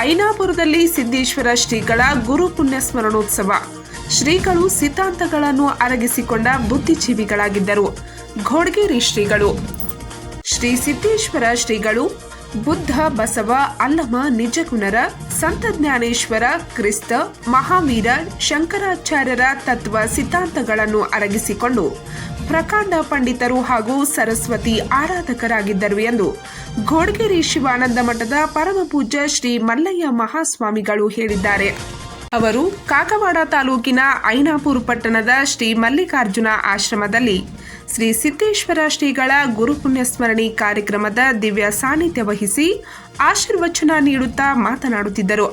ಐನಾಪುರದಲ್ಲಿ ಸಿದ್ದೇಶ್ವರ ಶ್ರೀಗಳ ಗುರು ಪುಣ್ಯ ಸ್ಮರಣೋತ್ಸವ ಶ್ರೀಗಳು ಸಿದ್ಧಾಂತಗಳನ್ನು ಅರಗಿಸಿಕೊಂಡ ಬುದ್ಧಿಜೀವಿಗಳಾಗಿದ್ದರು. ಘೋಡ್ಗೇರಿ ಶ್ರೀಗಳು. ಶ್ರೀ ಸಿದ್ದೇಶ್ವರ ಶ್ರೀಗಳು ಬುದ್ಧ, ಬಸವ, ಅಲ್ಲಮ, ನಿಜಗುಣರ, ಸಂತ ಜ್ಞಾನೇಶ್ವರ, ಕ್ರಿಸ್ತ, ಮಹಾವೀರ, ಶಂಕರಾಚಾರ್ಯರ ತತ್ವ ಸಿದ್ಧಾಂತಗಳನ್ನು ಅರಗಿಸಿಕೊಂಡು ಪ್ರಕಾಂಡ ಪಂಡಿತರು ಹಾಗೂ ಸರಸ್ವತಿ ಆರಾಧಕರಾಗಿದ್ದರು ಎಂದು ಘೋಡ್ಗೇರಿ ಶಿವಾನಂದ ಮಠದ ಪರಮಪೂಜ್ಯ ಶ್ರೀ ಮಲ್ಲಯ್ಯ ಮಹಾಸ್ವಾಮಿಗಳು ಹೇಳಿದ್ದಾರೆ. ಅವರು ಕಾಕವಾಡ ತಾಲೂಕಿನ ಐನಾಪುರ ಪಟ್ಟಣದ ಶ್ರೀ ಮಲ್ಲಿಕಾರ್ಜುನ ಆಶ್ರಮದಲ್ಲಿ ಶ್ರೀ ಸಿದ್ದೇಶ್ವರ ಶ್ರೀಗಳ ಗುರುಪುಣ್ಯ ಸ್ಮರಣಿ ಕಾರ್ಯಕ್ರಮದ ದಿವ್ಯ ಸಾನ್ನಿಧ್ಯ ವಹಿಸಿ ಆಶೀರ್ವಚನ ನೀಡುತ್ತಾ ಮಾತನಾಡುತ್ತಿದ್ದರು.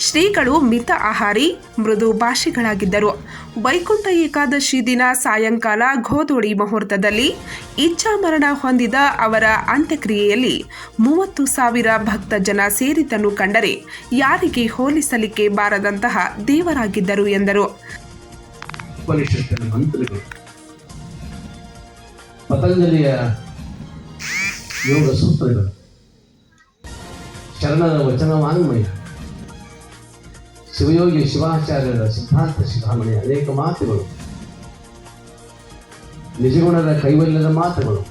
ಶ್ರೀಗಳು ಮಿತ ಆಹಾರಿ, ಮೃದು ಭಾಷೆಗಳಾಗಿದ್ದರು. ವೈಕುಂಠ ಏಕಾದಶಿ ದಿನ ಸಾಯಂಕಾಲ ಗೋಧೋಡಿ ಮುಹೂರ್ತದಲ್ಲಿ ಇಚ್ಛಾಮರಣ ಹೊಂದಿದ ಅವರ ಅಂತ್ಯಕ್ರಿಯೆಯಲ್ಲಿ ಮೂವತ್ತು ಸಾವಿರ ಭಕ್ತ ಜನ ಸೇರಿದ್ದನ್ನು ಕಂಡರೆ ಯಾರಿಗೆ ಹೋಲಿಸಲಿಕ್ಕೆ ಬಾರದಂತಹ ದೇವರಾಗಿದ್ದರು ಎಂದರು. ಪತಂಜಲಿಯ ಯೋಗ ಸೂತ್ರಗಳು. ಶರಣರ ವಚನ ಶಿವಯೋಗಿ ಶಿವಾಚಾರ್ಯರ ಸಿದ್ಧಾಂತ ಶಿಖಾಮಣಿಯ ಅನೇಕ ಮಾತುಗಳು. ನಿಜಗುಣದ ಕೈವಲ್ಯದ ಮಾತುಗಳು.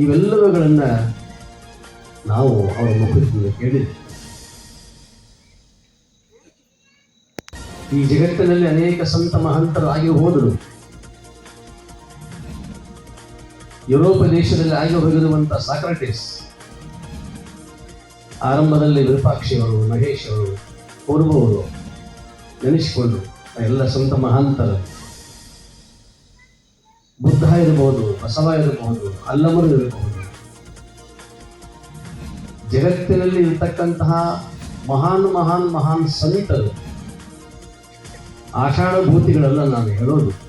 ಇವೆಲ್ಲವುಗಳನ್ನ ನಾವು ಅವರ ಮುಖದಿಂದ ಕೇಳಿದ್ವಿ. ಈ ಜಗತ್ತಿನಲ್ಲಿ ಅನೇಕ ಸಂತ ಮಹಂತರು ಆಗಿ ಹೋದರು. ಯುರೋಪ ದೇಶದಲ್ಲಿ ಆಗಿ ಹೋಗಿರುವಂತಹ ಸಾಕ್ರಟಿಸ್, ಆರಂಭದಲ್ಲಿ ವಿರೂಪಾಕ್ಷಿಯವರು ಮಹೇಶ್ ಅವರು ಪೂರ್ವವರು ನೆನೆಸಿಕೊಂಡು ಎಲ್ಲ ಸಂತ ಮಹಾಂತರ. ಬುದ್ಧ ಇರಬಹುದು, ಬಸವ ಇರಬಹುದು, ಅಲ್ಲಮರು ಇರಬಹುದು. ಜಗತ್ತಿನಲ್ಲಿ ಇರ್ತಕ್ಕಂತಹ ಮಹಾನ್ ಮಹಾನ್ ಮಹಾನ್ ಸಂತರು. ಆಷಾಢಭೂತಿಗಳೆಲ್ಲ ನಾನು ಹೇಳೋದು.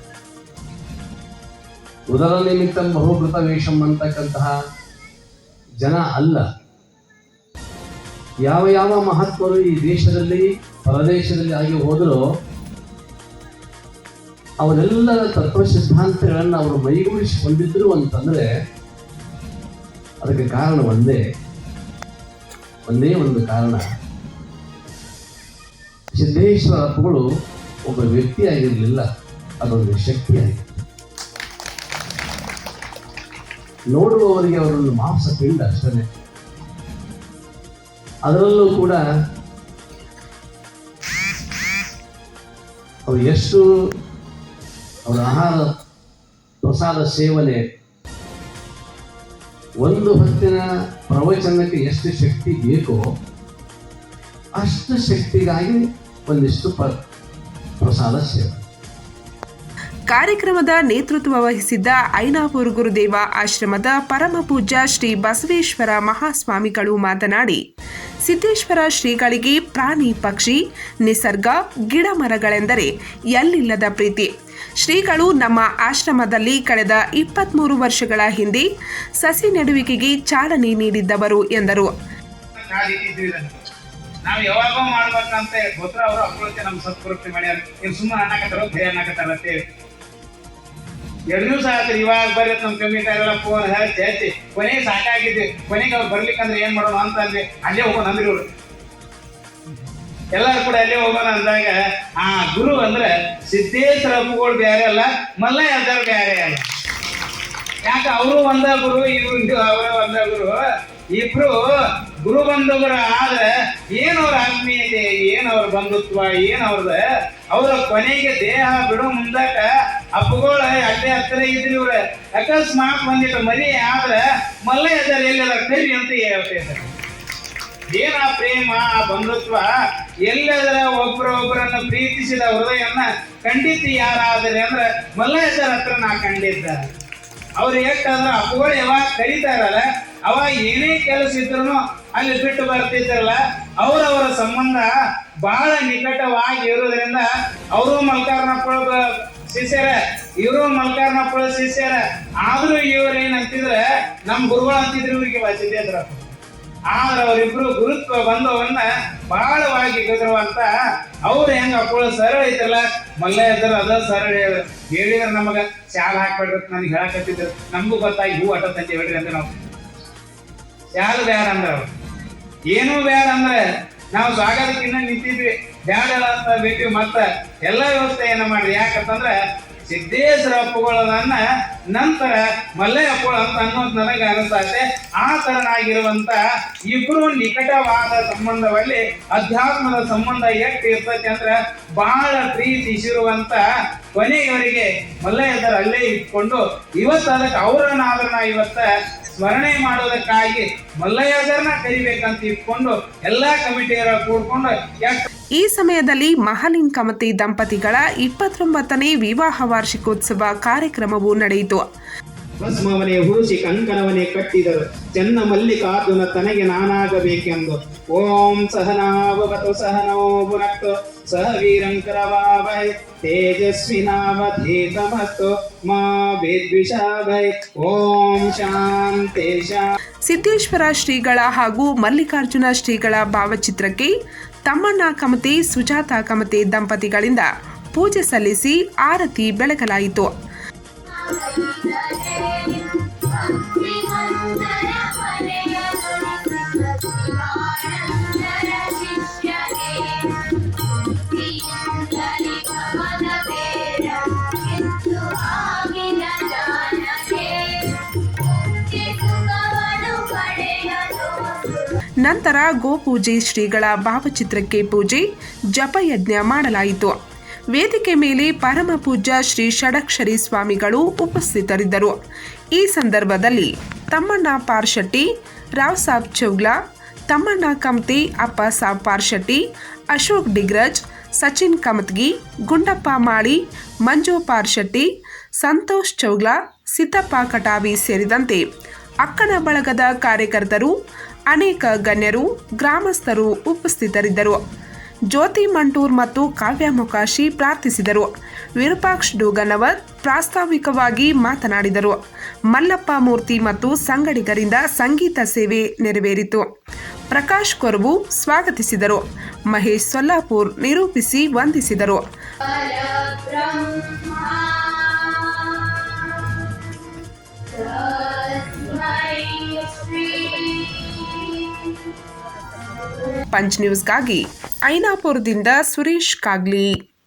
ಉದರ ನಿಮಿತ್ತ ಬಹುಕೃತ ವೇಷಂ ಅಂತಕ್ಕಂತಹ ಜನ ಅಲ್ಲ. ಯಾವ ಯಾವ ಮಹತ್ವರು ಈ ದೇಶದಲ್ಲಿ, ಪರದೇಶದಲ್ಲಿ ಆಗಿ ಹೋದರೂ ಅವರೆಲ್ಲರ ತತ್ವ ಸಿದ್ಧಾಂತಗಳನ್ನು ಅವರು ಮೈಗೂಡಿಸಿಕೊಂಡಿದ್ರು ಅಂತಂದರೆ ಅದಕ್ಕೆ ಕಾರಣ ಒಂದೇ. ಒಂದೇ ಒಂದು ಕಾರಣ. ಸಿದ್ದೇಶ್ವರ ಒಬ್ಬ ವ್ಯಕ್ತಿಯಾಗಿರಲಿಲ್ಲ, ಅದೊಂದು ಶಕ್ತಿಯಾಗಿತ್ತು ನೋಡುವವರಿಗೆ ಅವರೊಂದು ಮಾಂಸ ಪಿಂಡ ಅಷ್ಟೇ ಅದರಲ್ಲೂ ಕೂಡ ಅವರು ಎಷ್ಟು ಅವರ ಆಹಾರ ಪ್ರಸಾದ ಸೇವನೆ ಒಂದು ಹೊತ್ತಿನ ಪ್ರವಚನಕ್ಕೆ ಎಷ್ಟು ಶಕ್ತಿ ಬೇಕೋ ಅಷ್ಟು ಶಕ್ತಿಗಾಗಿ ಒಂದಿಷ್ಟು ಪ್ರಸಾದ ಸೇವೆ ಕಾರ್ಯಕ್ರಮದ ನೇತೃತ್ವ ವಹಿಸಿದ್ದ ಐನಾಪುರ ಗುರುದೇವ ಆಶ್ರಮದ ಪರಮ ಪೂಜ್ಯ ಶ್ರೀ ಬಸವೇಶ್ವರ ಮಹಾಸ್ವಾಮಿಗಳು ಮಾತನಾಡಿ, ಸಿದ್ದೇಶ್ವರ ಶ್ರೀಗಳಿಗೆ ಪ್ರಾಣಿ ಪಕ್ಷಿ, ನಿಸರ್ಗ ಗಿಡ ಮರಗಳೆಂದರೆ ಎಲ್ಲಿಲ್ಲದ ಪ್ರೀತಿ. ಶ್ರೀಗಳು ನಮ್ಮ ಆಶ್ರಮದಲ್ಲಿ ಕಳೆದ ಇಪ್ಪತ್ತ್ಮೂರು ವರ್ಷಗಳ ಹಿಂದೆ ಸಸಿ ನೆಡುವಿಕೆಗೆ ಚಾಲನೆ ನೀಡಿದ್ದವರು ಎಂದರು. ನಾವು ಯಾವಾಗ ಮಾಡ್ಬೇಕಂತ ಅವರು ಅಪ್ರೋಚ್ ನಮ್ಮ ಸತ್ಪುರಕ್ಕೆ ಮಾಡ್ಯಾರ ಸುಮ್ಮನೆ ಅನ್ನಕತ್ತಾರ ಭಯ ಅನ್ನಕತ್ತಾರ ಎರಡು ದಿವಸ ಆಯ್ತು, ಇವಾಗ ಬರ್ರಿ ನಮ್ ಕಮ್ಮಿಟಾರೆಲ್ಲ ಫೋನ್ ಹಚ್ಚಿ ಹಚ್ಚಿ. ಕೊನೆಗೆ ಸಾಕಾಗಿದ್ವಿ ಕೊನೆಗೆ ಅವ್ರು ಬರ್ಲಿಕ್ಕಂದ್ರೆ ಏನ್ ಮಾಡೋಣ ಅಂತ ಅಂದ್ರೆ ಅಲ್ಲೇ ಹೋಗೋಣ ಅಂದ್ರಿ ಇವ್ರು ಎಲ್ಲರೂ ಕೂಡ ಅಲ್ಲೇ ಹೋಗೋಣ ಅಂದಾಗ, ಆ ಗುರು ಅಂದ್ರೆ ಸಿದ್ದೇಶ್ವರ ಅಪ್ಪುಗಳು ಬೇರೆ ಅಲ್ಲ ಮಲ್ಲ ಅದಾರ ಬೇರೆ ಅಲ್ಲ. ಯಾಕೆ, ಅವರು ಒಂದ ಗುರು ಇವ್ರು, ಅವರ ಒಂದ ಗುರು. ಇಬ್ರು ಗುರು ಬಂಧುಗಳ ಆದ್ರೆ ಏನು ಅವ್ರ ಆತ್ಮೀಯತೆ ಏನು ಅವ್ರ ಬಂಧುತ್ವ ಏನು ಅವ್ರದ ಅವ್ರ ಕೊನೆಗೆ ದೇಹ ಬಿಡೋ ಮುಂದಕ ಅಪ್ಪುಗಳ ಅಲ್ಲೇ ಹತ್ತಿರ ಇದ್ರಿ ಇವ್ರ. ಅಕಸ್ಮಾತ್ ಬಂದಿಟ್ಟು ಮರಿ ಆದ್ರೆ ಮಲ್ಲೆ ಎದ್ದಾರ ಎಲ್ಲೆಲ್ಲ ಕರಿ ಅಂತ ಹೇಳ್ತಿದ್ದಾರೆ ಏನ ಪ್ರೇಮ ಆ ಬಂಧುತ್ವ? ಎಲ್ಲದರ ಒಬ್ಬರ ಒಬ್ಬರನ್ನ ಪ್ರೀತಿಸಿದ ಹೃದಯನ್ನ ಖಂಡಿತ ಯಾರಾದರೆ ಅಂದ್ರೆ ಮಲ್ಲಯ್ಯದರ ಹತ್ರ ನಾ ಕಂಡಿದ್ದ ಅವ್ರು ಯಾಕಂದ್ರೆ ಅಪ್ಪುಗಳು ಯಾವಾಗ ಕರೀತಾರಲ್ಲ ಅವಾಗ ಏನೇ ಕೆಲಸ ಇದ್ರು ಅಲ್ಲಿ ಬಿಟ್ಟು ಬರ್ತಿದ್ರಲ್ಲ, ಅವರವರ ಸಂಬಂಧ ಬಹಳ ನಿಕಟವಾಗಿ ಇರೋದ್ರಿಂದ ಅವರು ಮಲ್ಕಾರ್ನಪ್ಪಳ ಶಿಷ್ಯರ, ಇವರು ಮಲ್ಕಾರ್ನಪ್ಪಳ ಶಿಷ್ಯರ. ಆದ್ರೂ ಇವ್ರು ಏನಂತಿದ್ರೆ, ನಮ್ ಗುರುಗಳು ಅಂತಿದ್ರು ಇವ್ರಿಗೆ ವಾಸಿದ್ದೇದ್ರ ಆದ್ರೆ ಅವರಿಬ್ರು ಗುರುತ್ವ ಬಂಧವನ್ನ ಬಹಳವಾಗಿ ಗದ್ರವಂತ ಅವ್ರು ಹೆಂಗ ಅಪ್ಪಳ ಸರಳ ಐತಲ್ಲ ಮಲ್ಲ ಇದ್ರ ಅದ ಸರಳ ಹೇಳಿದ್ರು ಹೇಳಿದ್ರೆ ನಮಗ ಶಾಲ ಹಾಕ್ಬೇಡ್ರಿ ನನಗೆ ಹೇಳಕತ್ತಿದ್ರು. ನಮಗೂ ಗೊತ್ತಾಗಿ ಹೂ ಅಟ ತಂದೆ ಹೇಳ್ರಿ ಅಂದ್ರೆ ನಾವು. ಶಾಲ್ ಬೇಡ ಅಂದ್ರ ಅವ್ರು. ಏನೂ ಬೇಡ ಅಂದ್ರೆ ನಾವು ಸ್ವಾಗತಕ್ಕಿನ್ನ ನಿಂತಿದ್ವಿ. ಬ್ಯಾಡ ಅಂತ ಬೇಕು ಮತ್ತ ಎಲ್ಲ ವ್ಯವಸ್ಥೆ ಏನ ಮಾಡ್ರಿ. ಯಾಕಂತಂದ್ರೆ ಸಿದ್ದೇಶ್ವರ ಅಪ್ಪುಗಳನ್ನ ನಂತರ ಮಲ್ಲೆ ಅಪ್ಪುಗಳು ಅಂತ ಅನ್ನೋದು ನನಗೆ ಅನಿಸ್ತೈತೆ ಆ ತರನಾಗಿರುವಂತ ಇಬ್ರು ನಿಕಟವಾದ ಸಂಬಂಧವಲ್ಲಿ ಅಧ್ಯಾತ್ಮದ ಸಂಬಂಧ ಎಷ್ಟು ಇರ್ತೈತೆ ಅಂದ್ರೆ ಬಹಳ ಪ್ರೀತಿಸಿರುವಂತ ಕೊನೆಯವರಿಗೆ ಮಲ್ಲಯ್ಯದರ ಅಲ್ಲೇ ಇಟ್ಕೊಂಡು ಇವತ್ತು ಅದಕ್ಕೆ ಅವರನ್ನಾದ್ರೂ ನಾ ಇವತ್ತ ಸ್ಮರಣೆ ಮಾಡೋದಕ್ಕಾಗಿ ಮಲ್ಲಯ್ಯಗರನ್ನ ಕರಿಬೇಕಂತ ಇಟ್ಕೊಂಡು ಎಲ್ಲಾ ಕಮಿಟಿಯರ ಕೂಡ್ಕೊಂಡು ಈ ಸಮಯದಲ್ಲಿ ಮಹಾಲಿಂಗ್ ಕಮತಿ ದಂಪತಿಗಳ ಇಪ್ಪತ್ತೊಂಬತ್ತನೇ ವಿವಾಹ ವಾರ್ಷಿಕೋತ್ಸವ ಕಾರ್ಯಕ್ರಮವು ನಡೆಯಿತು. ಭಸ್ಮವನೇ ಹುರುಷಿ ಕಂಕಣವನೇ ಕಟ್ಟಿದರು. ಚೆನ್ನ ಮಲ್ಲಿಕಾರ್ಜುನ ತನಗೆ ನಾನಾಗಬೇಕೆಂದು. ಓಂ ಸಹನಾವಗತು ಸಹನೋ ಭುನಕ್ತು. ಸಹ ವೀರಂಕರವಾವೈ ತೇಜಸ್ವಿನಾವಧೀತಮಸ್ತು ಮಾ ವಿದ್ವಿಷಾವೈ ಓಂ ಶಾಂತೇಶ ಸಿದ್ದೇಶ್ವರ ಶ್ರೀಗಳ ಹಾಗೂ ಮಲ್ಲಿಕಾರ್ಜುನ ಶ್ರೀಗಳ ಭಾವಚಿತ್ರಕ್ಕೆ ತಮ್ಮಣ್ಣ ಕಮತೆ, ಸುಜಾತ ಕಮತೆ ದಂಪತಿಗಳಿಂದ ಪೂಜೆ ಸಲ್ಲಿಸಿ ಆರತಿ ಬೆಳಗಲಾಯಿತು ನಂತರ ಗೋಪೂಜೆ ಶ್ರೀಗಳ ಭಾವಚಿತ್ರಕ್ಕೆ ಪೂಜೆ ಜಪಯಜ್ಞ ಮಾಡಲಾಯಿತು. ವೇದಿಕೆ ಮೇಲೆ ಪರಮ ಪೂಜ್ಯ ಶ್ರೀ ಷಡಕ್ಷರಿ ಸ್ವಾಮಿಗಳು ಉಪಸ್ಥಿತರಿದ್ದರು. ಈ ಸಂದರ್ಭದಲ್ಲಿ ತಮ್ಮಣ್ಣ ಪಾರ್ಶೆಟ್ಟಿ ರಾವ್ ಸಾಬ್ ಚೌಗ್ಲಾ, ತಮ್ಮಣ್ಣ ಕಮತಿ, ಅಪ್ಪ ಸಾಬ್ ಪಾರ್ಶೆಟ್ಟಿ ಅಶೋಕ್ ಡಿಗ್ರಜ್, ಸಚಿನ್ ಕಮತ್ಗಿ, ಗುಂಡಪ್ಪ ಮಾಳಿ, ಮಂಜು ಪಾರ್ಶೆಟ್ಟಿ ಸಂತೋಷ್ ಚೌಗ್ಲಾ, ಸಿದ್ದಪ್ಪ ಕಟಾವಿ ಸೇರಿದಂತೆ ಅಕ್ಕನ ಬಳಗದ ಕಾರ್ಯಕರ್ತರು, ಅನೇಕ ಗಣ್ಯರು, ಗ್ರಾಮಸ್ಥರು ಉಪಸ್ಥಿತರಿದ್ದರು. ಜ್ಯೋತಿ ಮಂಟೂರ್ ಮತ್ತು ಕಾವ್ಯ ಮೊಕಾಶಿ ಪ್ರಾರ್ಥಿಸಿದರು. ವಿರೂಪಾಕ್ಷ್ ಡೂಗನವರ್ ಪ್ರಾಸ್ತಾವಿಕವಾಗಿ ಮಾತನಾಡಿದರು. ಮಲ್ಲಪ್ಪ ಮೂರ್ತಿ ಮತ್ತು ಸಂಗಡಿಗರಿಂದ ಸಂಗೀತ ಸೇವೆ ನೆರವೇರಿತು. ಪ್ರಕಾಶ್ ಕೊರವು ಸ್ವಾಗತಿಸಿದರು. ಮಹೇಶ್ ಸೊಲ್ಲಾಪುರ್ ನಿರೂಪಿಸಿ ವಂದಿಸಿದರು. ಪಂಚ್ ನ್ಯೂಸ್ಗಾಗಿ ಐನಾಪುರದಿಂದ ಸುರೇಶ್ ಕಾಗ್ಲಿ.